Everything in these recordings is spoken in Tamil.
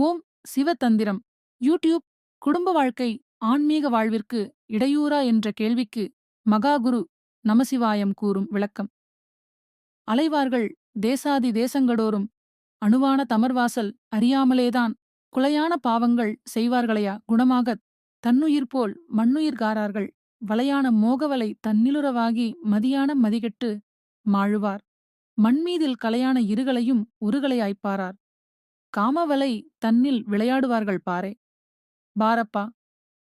ஓம் சிவதந்திரம். யூடியூப் குடும்ப வாழ்க்கை ஆன்மீக வாழ்விற்கு இடையூறா என்ற கேள்விக்கு மகாகுரு நமசிவாயம் கூறும் விளக்கம். அலைவார்கள் தேசாதி தேசங்களோரும் அணுவான தமர்வாசல் அறியாமலேதான் குலையான பாவங்கள் செய்வார்களையா? குணமாகத் தன்னுயிர் போல் மண்ணுயிர்காரார்கள் வலையான மோகவலை தன்னிலுறவாகி மதியான மதிகெட்டு மாழுவார். மண்மீதில் கலையான இருகளையும் உருகலையாய்ப்பாரார் காமவலை தன்னில் விளையாடுவார்கள் பாரே. பாரப்பா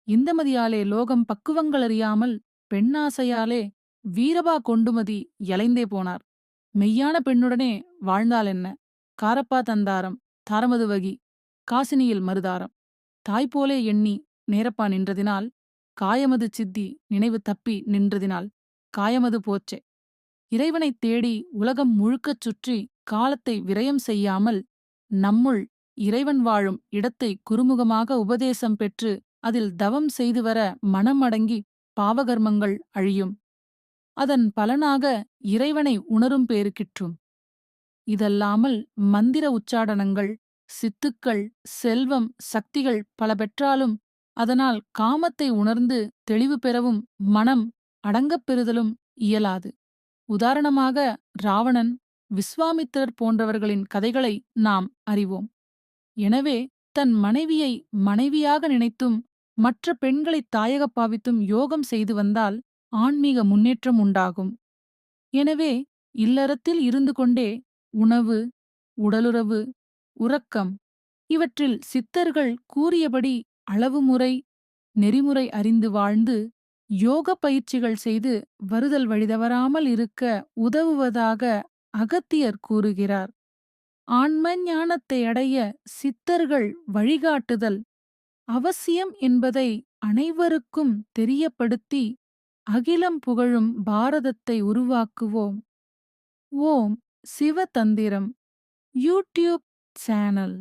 இந்தமதியாலே லோகம் பக்குவங்களறியாமல் பெண்ணாசையாலே வீரபா கொண்டுமதி எலைந்தே போனார். மெய்யான பெண்ணுடனே வாழ்ந்தால் என்ன? காரப்பா தந்தாரம் தாரமதுவகி காசினியில் மருதாரம். தாய்போலே எண்ணி நேரப்பா நின்றதினால் காயமது சித்தி நினைவு தப்பி நின்றதினால் காயமது போச்சே. இறைவனைத் தேடி உலகம் முழுக்கச் சுற்றி காலத்தை விரயம் செய்யாமல் நம்முள் இறைவன் வாழும் இடத்தை குறுமுகமாக உபதேசம் பெற்று அதில் தவம் செய்து வர மனம் அடங்கி பாவகர்மங்கள் அழியும். அதன் பலனாக இறைவனை உணரும் பேருக்கிற்றும் இதல்லாமல் மந்திர உச்சாடனங்கள் சித்துக்கள் செல்வம் சக்திகள் பல பெற்றாலும் அதனால் காமத்தை உணர்ந்து தெளிவு பெறவும் மனம் அடங்கப் பெறுதலும் இயலாது. உதாரணமாக ராவணன் விஸ்வாமித்திரர் போன்றவர்களின் கதைகளை நாம் அறிவோம். எனவே தன் மனைவியை மனைவியாக நினைத்தும் மற்ற பெண்களைத் தாயகப் பாவித்தும் யோகம் செய்து வந்தால் ஆன்மீக முன்னேற்றம் உண்டாகும். எனவே இல்லறத்தில் இருந்து கொண்டே உணவு உடலுறவு உறக்கம் இவற்றில் சித்தர்கள் கூறியபடி அளவுமுறை நெறிமுறை அறிந்து வாழ்ந்து யோக பயிற்சிகள் செய்து வருதல் வழிதவராமல் இருக்க உதவுவதாக அகத்தியர் கூறுகிறார் ஆன்ம ஞானத்தை அடைய சித்தர்கள் வழிகாட்டுதல் அவசியம் என்பதை அனைவருக்கும் தெரியப்படுத்தி அகிலம் புகழும் பாரதத்தை உருவாக்குவோம். Om Sivathanthiram YouTube channel.